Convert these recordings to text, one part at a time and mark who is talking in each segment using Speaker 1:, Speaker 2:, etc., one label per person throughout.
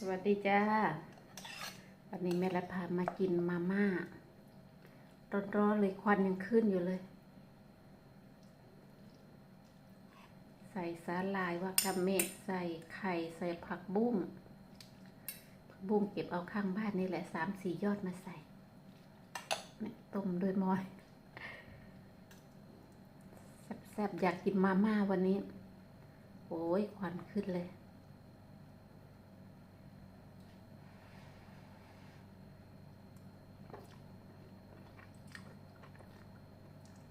Speaker 1: สวัสดีจ้า วันนี้แม่ละพามากินมาม่า ร้อนๆเลยควันยังขึ้นอยู่เลย ใส่สาลายวากาเมะใส่ไข่ ใส่ผักบุ้ง ผักบุ้งเก็บเอาข้างบ้านนี่แหละสามสี่ยอดมาใส่ ต้มด้วยมอย แซ่บๆ อยากกินมาม่าวันนี้ โอ้ยควันขึ้นเลย อื้อหือ น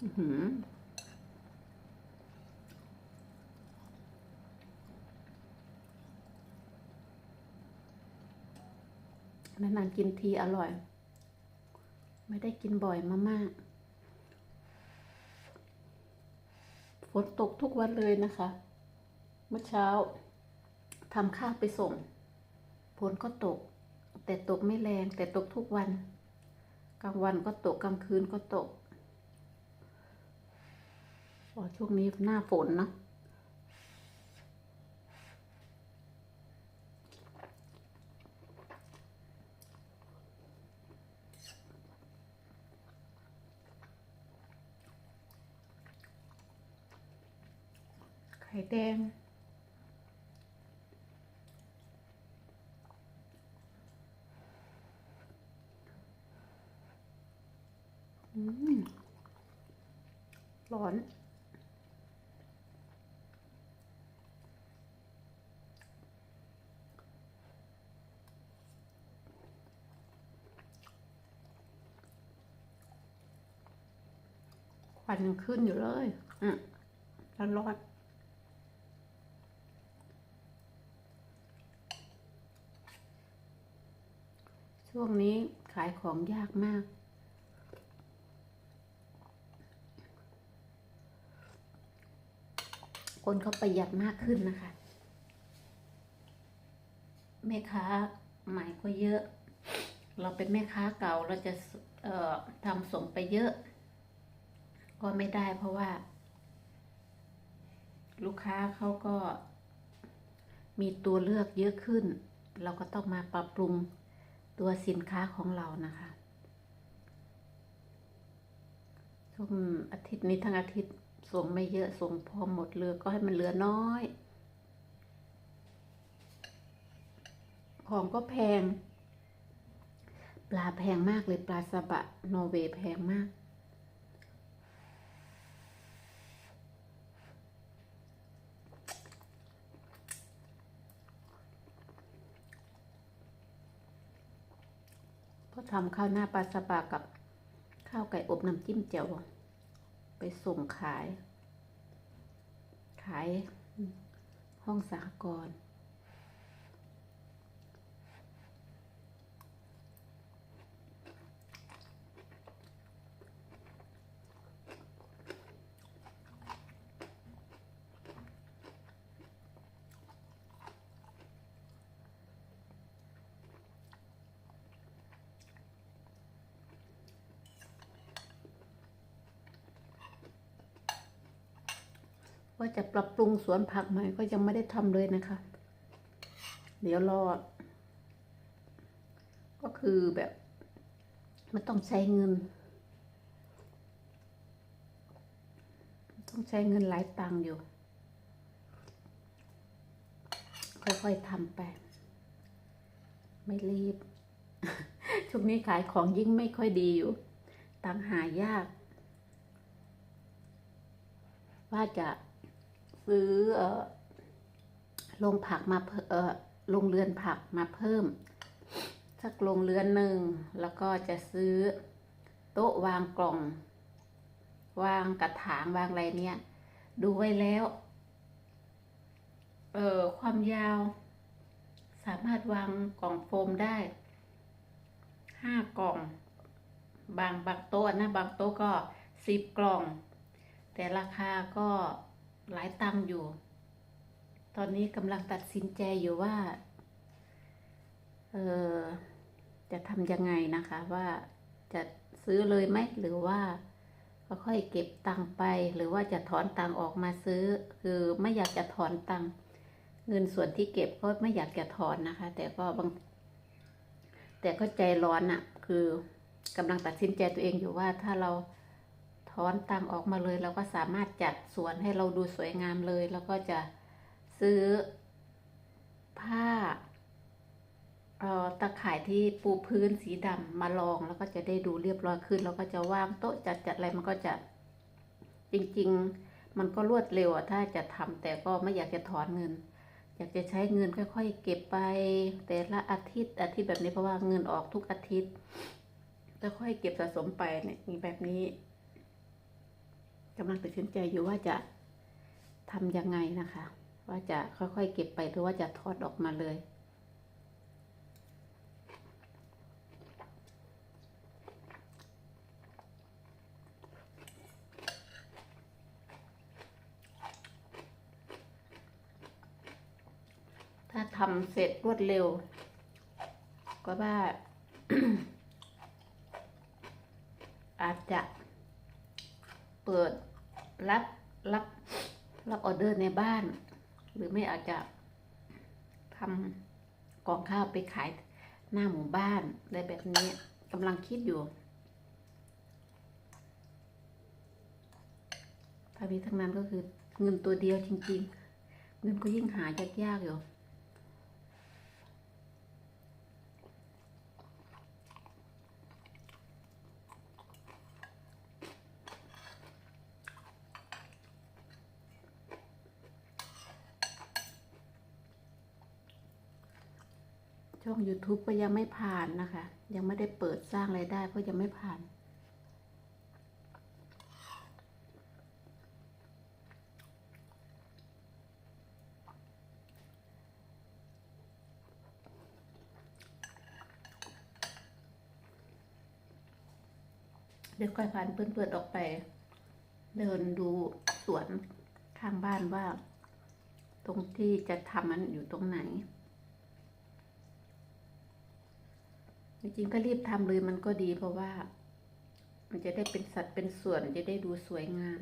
Speaker 1: านๆกินทีอร่อย ไม่ได้กินบ่อยมามาก ฝนตกทุกวันเลยนะคะ เมื่อเช้าทำข้าวไปส่ง ฝนก็ตก แต่ตกไม่แรงแต่ตกทุกวัน กลางวันก็ตกกลางคืนก็ตก อช่วงนี้หน้าฝนเนะไข่แดงอืมร้อน ควันยังขึ้นอยู่เลย อืมร้อนร้อนช่วงนี้ขายของยากมาก คนเขาประหยัดมากขึ้นนะคะ แม่ค้าใหม่ก็เยอะ เราเป็นแม่ค้าเก่าเราจะเอ่อทำส่งไปเยอะ ก็ไม่ได้เพราะว่า ลูกค้าเขาก็ มีตัวเลือกเยอะขึ้น เราก็ต้องมาปรับปรุงตัวสินค้าของเรานะคะช่วงอาทิตย์นี้ทั้งอาทิตย์ส่งไม่เยอะส่งพอหมดเรือก็ให้มันเหลือน้อย ของก็แพง ปลาแพงมากเลยปลาสบะนอร์เวย์แพงมาก ก็ทำข้าวหน้าปลาสปากับข้าวไก่อบน้ำจิ้มแจ่วไปส่งขาย ขายห้องสหกรณ์ ว่าจะปรับปรุงสวนผักใหม่ก็ยังไม่ได้ทำเลยนะคะ เดี๋ยวรอ ก็คือแบบมันต้องใช้เงิน ต้องใช้เงินหลายตังค์อยู่ ค่อยๆทำไป ไม่รีบ ช่วงนี้ขายของยิ่งไม่ค่อยดีอยู่ ตังหายาก ว่าจะ ซื้อลงผักมาเพิ่มเออลงเรือนผักมาเพิ่ม สักลงเรือนหนึ่ง แล้วก็จะซื้อโต๊ะวางกล่อง วางกระถางวางอะไรเนี่ย ดูไว้แล้ว เออความยาว สามารถวางกล่องโฟมได้ห้ากล่อง บางบางโต๊ะนะบางโต๊ะก็สิบกล่อง แต่ราคาก็ หลายตังอยู่ ตอนนี้กำลังตัดสินใจอยู่ว่า เออจะทำยังไงนะคะว่าจะซื้อเลยไหมหรือว่าก็ค่อยเก็บตังไป หรือว่าจะถอนตังออกมาซื้อ คือไม่อยากจะถอนตังเงินส่วนที่เก็บก็ไม่อยากจะถอนนะคะ แต่ก็บางแต่ก็ใจร้อนอะ่ะ คือกำลังตัดสินใจตัวเองอยู่ว่าถ้าเรา ถอนตังค์ออกมาเลย เราก็สามารถจัดสวนให้เราดูสวยงามเลย แล้วก็จะซื้อผ้าตะข่ายที่ปูพื้นสีดำมาลองแล้วก็จะได้ดูเรียบร้อยขึ้น แล้วก็จะวางโต๊ะจัดจัดอะไรมันก็จะจริง ๆ มันก็รวดเร็วถ้าจะทำแต่ก็ไม่อยากจะถอนเงิน อยากจะใช้เงินค่อย ๆ เก็บไป แต่ละอาทิตย์อาทิตย์แบบนี้เพราะว่าเงินออกทุกอาทิตย์แล้วค่อยเก็บสะสมไปเนี่ยแบบนี้ กำลังตัดสินใจอยู่ว่าจะทำยังไงนะคะ ว่าจะค่อยๆเก็บไปหรือว่าจะทอดออกมาเลยถ้าทำเสร็จรวดเร็ว ก็ว่า อาจจะเปิด รับรับรับออเดอร์ในบ้าน หรือไม่อาจจะทำกองข้าวไปขายหน้าหมู่บ้านอะไรแบบนี้กำลังคิดอยู่ทั้งนี้ทั้งนั้นก็คือเงินตัวเดียวจริง ๆ เงินก็ยิ่งหายากๆอยู่ ช่อง YouTube ก็ยังไม่ผ่านนะคะ ยังไม่ได้เปิดสร้างไรายได้เพราะยังไม่ผ่าน เดี๋ยวค่อยพานเพื่อนๆออกไป เดินดูสวนข้างบ้านว่า ตรงที่จะทำมันอยู่ตรงไหน จริงๆก็รีบทำเลยมันก็ดีเพราะว่า มันจะได้เป็นสัดเป็นส่วนจะได้ดูสวยงาม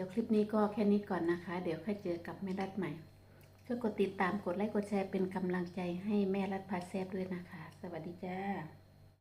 Speaker 1: ดี๋ยวคลิปนี้ก็แค่นี้ก่อนนะคะ เดี๋ยวค่อยเจอกับแม่รัดใหม่ช่วยกดติดตามกดไลค์กดแชร์เป็นกำลังใจให้แม่รัดพาแซบด้วยนะคะ สวัสดีจ้า